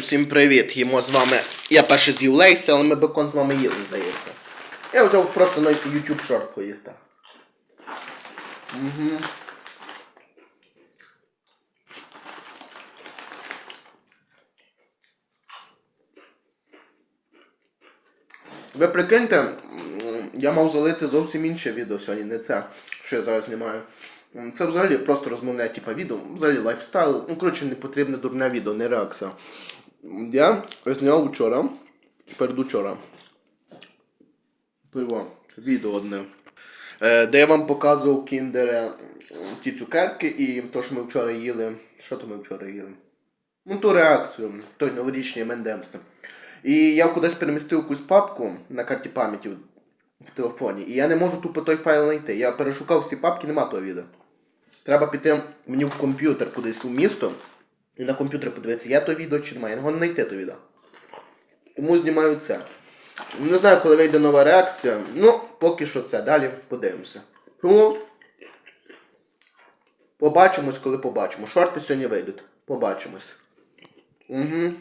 Всім привіт! Їмо з вами. Я перше з'їв лейси, але ми бекон з вами їли, здається. Я взяв просто на YouTube шорт поїсти. Угу. Ви прикиньте, я мав залити зовсім інше відео сьогодні, не це, що я зараз знімаю. Це взагалі просто розмовне типа відео, взагалі лайфстайл. Ну, коротше, не потрібне дурне відео, не реакція. Я зняв вчора, передучора. Пиво, відео одне. Е, Де я вам показував кіндери ті цукерки і то, що ми вчора їли. Що то ми вчора їли? Ну, ту реакцію, той новорічний M&M's. І я кудись перемістив якусь папку на карті пам'яті в телефоні. І я не можу тупо той файл знайти. Я перешукав всі папки, нема того відео. Треба піти мені в комп'ютер кудись у місто. І на комп'ютері подивитися, є то відео чи немає. Я не можу знайти то відео. Тому знімаю це. Не знаю, коли вийде нова реакція. Ну, поки що це. Далі подивимося. Тому побачимось, коли побачимо. Шорти сьогодні вийдуть. Побачимось. Угу.